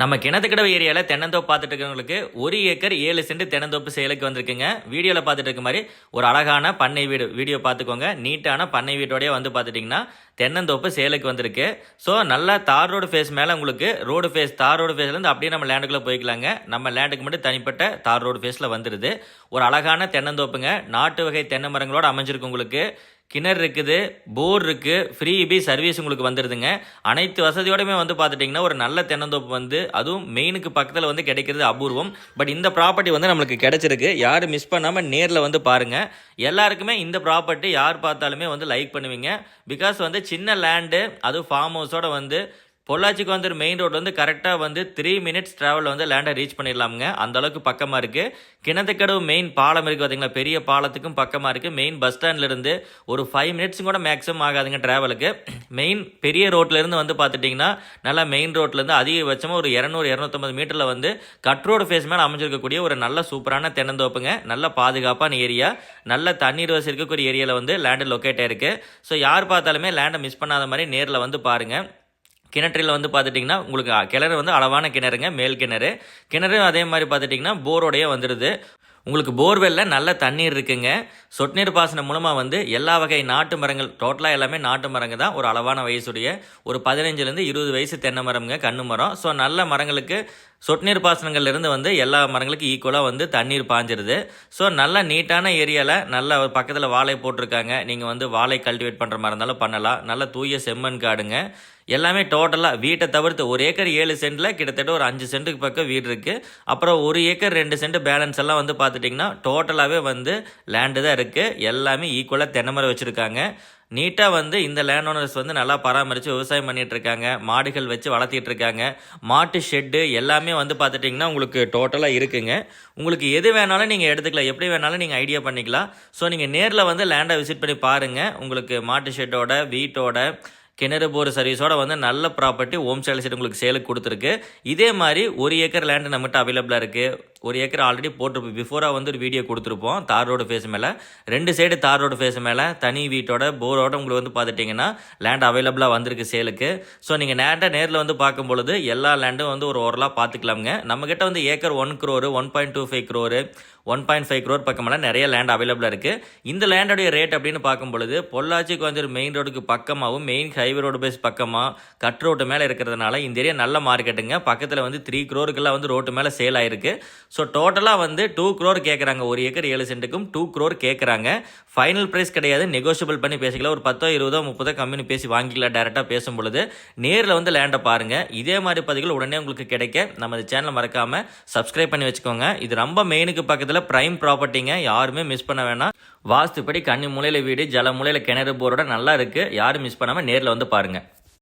நம்ம கிணத்துக்கடவு ஏரியாவில் தென்னந்தோப்பு பார்த்துட்டு இருக்கிறவங்களுக்கு ஒரு ஏக்கர் ஏழு சென்ட் தென்னந்தோப்பு சேலுக்கு வந்திருக்குங்க. வீடியோவில் பார்த்துட்டு இருக்க மாதிரி ஒரு அழகான பண்ணை வீடு. வீடியோ பார்த்துக்கோங்க. நீட்டான பண்ணை வீட்டோடய வந்து பார்த்துட்டிங்கன்னா தென்னந்தோப்பு சேலுக்கு வந்திருக்கு. ஸோ நல்லா தார் ரோடு ஃபேஸ் மேலே உங்களுக்கு ரோடு ஃபேஸ் தார் ரோடு ஃபேஸ்லேருந்து அப்படியே நம்ம லேண்டுக்குள்ளே போய்க்கலாங்க. நம்ம லேண்டுக்கு மட்டும் தனிப்பட்ட தார் ரோடு ஃபேஸில் வந்துடுது ஒரு அழகான தென்னந்தோப்புங்க. நாட்டு வகை தென்னை மரங்களோடு அமைஞ்சிருக்கு உங்களுக்கு. கிணறு இருக்குது போர் இருக்குது ஃப்ரீ பி சர்வீஸ் உங்களுக்கு வந்துடுதுங்க அனைத்து வசதியோடையுமே வந்து பார்த்துட்டிங்கன்னா ஒரு நல்ல தென்னந்தோப்பு வந்து அதுவும் மெயினுக்கு பக்கத்தில் வந்து கிடைக்கிறது அபூர்வம். பட் இந்த ப்ராப்பர்ட்டி வந்து நம்மளுக்கு கிடைச்சிருக்கு. யாரும் மிஸ் பண்ணாமல் நேரில் வந்து பாருங்கள் எல்லாருக்குமே இந்த ப்ராப்பர்ட்டி யார் பார்த்தாலுமே வந்து லைக் பண்ணுவீங்க. பிகாஸ் வந்து சின்ன லேண்டு அதுவும் ஃபார்ம் ஹவுஸோட வந்து பொள்ளாச்சிக்கு வந்து மெயின் ரோடு வந்து கரெக்டாக வந்து த்ரீ மினிட்ஸ் ட்ராவலில் வந்து லேண்டை ரீச் பண்ணிடலாமுங்க. அந்த அளவுக்கு பக்கமாக இருக்குது கிணத்துக்கடவு மெயின் பாலம் இருக்குது பார்த்திங்களா பெரிய பாலத்துக்கும் பக்கமாக இருக்குது மெயின் பஸ் ஸ்டாண்ட்லேருந்து ஒரு ஃபைவ் மினிட்ஸும் கூட மேக்ஸிமம் ஆகாதுங்க ட்ராவலுக்கு மெயின் பெரிய ரோட்லேருந்து வந்து பார்த்துட்டிங்கன்னா நல்லா மெயின் ரோட்லேருந்து அதிகபட்சமாக ஒரு இரநூறு இரநூத்தம்பது மீட்டரில் வந்து கட் ரோடு ஃபேஸ் மேலே அமைஞ்சிருக்கக்கூடிய ஒரு நல்ல சூப்பரான தென்னந்தோப்புங்க. நல்ல பாதுகாப்பான ஏரியா நல்ல தண்ணீர் வசதி இருக்கக்கூடிய ஏரியாவில் வந்து லேண்டு லொக்கேட் ஆயிருக்கு. ஸோ யார் பார்த்தாலுமே லேண்டை மிஸ் பண்ணாத மாதிரி நேரில் வந்து பாருங்கள் கிணற்றில் வந்து பார்த்துட்டிங்கன்னா உங்களுக்கு கிணறு வந்து அளவான கிணறுங்க மேல் கிணறு. கிணறு அதே மாதிரி பார்த்துட்டிங்கன்னா போரோடையே வந்துடுது. உங்களுக்கு போர்வெல்லில் நல்ல தண்ணீர் இருக்குங்க. சொட்டு நீர் பாசனம் மூலமாக வந்து எல்லா வகை நாட்டு மரங்கள் டோட்டலாக எல்லாமே நாட்டு மரங்க தான் ஒரு அளவான வயசுடைய ஒரு பதினஞ்சுலேருந்து இருபது வயசு தென்னை மரம்ங்க கண்ணு மரம். ஸோ நல்ல மரங்களுக்கு சொட்டு நீர் பாசனங்கள்லேருந்து வந்து எல்லா மரங்களுக்கும் ஈக்குவலாக வந்து தண்ணீர் பாஞ்சிருது. ஸோ நல்ல நீட்டான ஏரியாவில் நல்ல பக்கத்தில் வாழை போட்டிருக்காங்க. நீங்கள் வந்து வாழை கல்டிவேட் பண்ணுற மாதிரி இருந்தாலும் பண்ணலாம். நல்ல தூய செம்மண் காடுங்க. எல்லாமே டோட்டலாக வீட்டை தவிர்த்து ஒரு ஏக்கர் ஏழு சென்ட்டில் கிட்டத்தட்ட ஒரு அஞ்சு சென்ட்டுக்கு பக்கம் வீடு இருக்குது அப்புறம் ஒரு ஏக்கர் ரெண்டு சென்ட் பேலன்ஸ் எல்லாம் வந்து பார்த்துட்டிங்கன்னா டோட்டலாகவே வந்து லேண்டு தான் இருக்குது எல்லாமே ஈக்குவலாக தென்னை வச்சுருக்காங்க. நீட்டாக வந்து இந்த லேண்ட் ஓனர்ஸ் வந்து நல்லா பராமரித்து விவசாயம் பண்ணிகிட்டு இருக்காங்க. மாடுகள் வச்சு வளர்த்திட்டு இருக்காங்க. மாட்டு ஷெட்டு எல்லாமே வந்து பார்த்துட்டிங்கன்னா உங்களுக்கு டோட்டலாக இருக்குங்க. உங்களுக்கு எது வேணாலும் நீங்கள் எடுத்துக்கலாம். எப்படி வேணாலும் நீங்கள் ஐடியா பண்ணிக்கலாம். ஸோ நீங்கள் நேரில் வந்து லேண்டை விசிட் பண்ணி பாருங்கள் உங்களுக்கு மாட்டு ஷெட்டோட வீட்டோட கிணறு போர் சர்வீஸோட வந்து நல்ல ப்ராப்பர்ட்டி ஹோம் சேல் உங்களுக்கு சேலுக்கு கொடுத்துருக்கு. இதே மாதிரி ஒரு ஏக்கர் லேண்டு நம்மகிட்ட அவைலபிளாக இருக்குது ஒரு ஏக்கர் ஆல்ரெடி போட்டிருப்போம். பிஃபோராக வந்து ஒரு வீடியோ கொடுத்துருப்போம். தார் ரோடு ஃபேஸ் மேலே. ரெண்டு சைடு தார் ரோடு ஃபேஸ் மேலே. தனி வீட்டோட போரோட உங்களுக்கு வந்து பார்த்துட்டிங்கன்னா லேண்ட் அவைலபிளாக வந்திருக்கு சேலுக்கு ஸோ நீங்கள் நேரண்டாக நேரில் வந்து பார்க்கும் பொழுது எல்லா லேண்டும் வந்து ஒரு ஓரலாக பார்த்துக்கலாமுங்க. நம்மக்கிட்ட வந்து acre one crore one point two five crore one point five crore பக்கமெல்லாம் நிறைய லேண்ட் அவைலபிளாக இருக்குது இந்த லேண்டோடைய ரேட் அப்படின்னு பார்க்கும் பொழுது பொள்ளாச்சிக்கு வந்து மெயின் ரோடுக்கு பக்கமாகவும் மெயின் ஹைவே ரோடு பேஸ் பக்கமாக கட் ரோட்டு மேலே இருக்கிறதுனால இந்த ஏரியா நல்ல மார்க்கெட்டுங்க பக்கத்தில் வந்து த்ரீ க்ரோருக்கெல்லாம் வந்து ரோட்டு மேலே சேல் ஆயிருக்கு. ஸோ டோட்டலாக வந்து டூ க்ரோர் கேட்குறாங்க ஒரு ஏக்கர் ஏழு சென்ட்டுக்கும் டூ க்ரோர் கேட்குறாங்க ஃபைனல் ப்ரைஸ் கிடையாது. நெகோஷியபிள் பண்ணி பேசிக்கலாம். ஒரு பத்தோ இருபதோ முப்பதோ கம்மினு பேசி வாங்கிக்கலாம் டேரெக்டாக பேசும் பொழுது நேரில் வந்து லேண்டை பாருங்கள் இதே மாதிரி பதிவுகள் உடனே உங்களுக்கு கிடைக்க நம்ம சேனலை மறக்காமல் சப்ஸ்கிரைப் பண்ணி வச்சுக்கோங்க. இது ரொம்ப மெயினுக்கு பக்கத்தில் ப்ரைம் ப்ராப்பர்ட்டிங்க யாருமே மிஸ் பண்ண வேணாம். வாஸ்துப்படி கன்னி மூலையில் வீடு ஜல மூலையில் கிணறு போரோட நல்லா இருக்குது யாரும் மிஸ் பண்ணாமல் நேரில் வந்து பாருங்கள்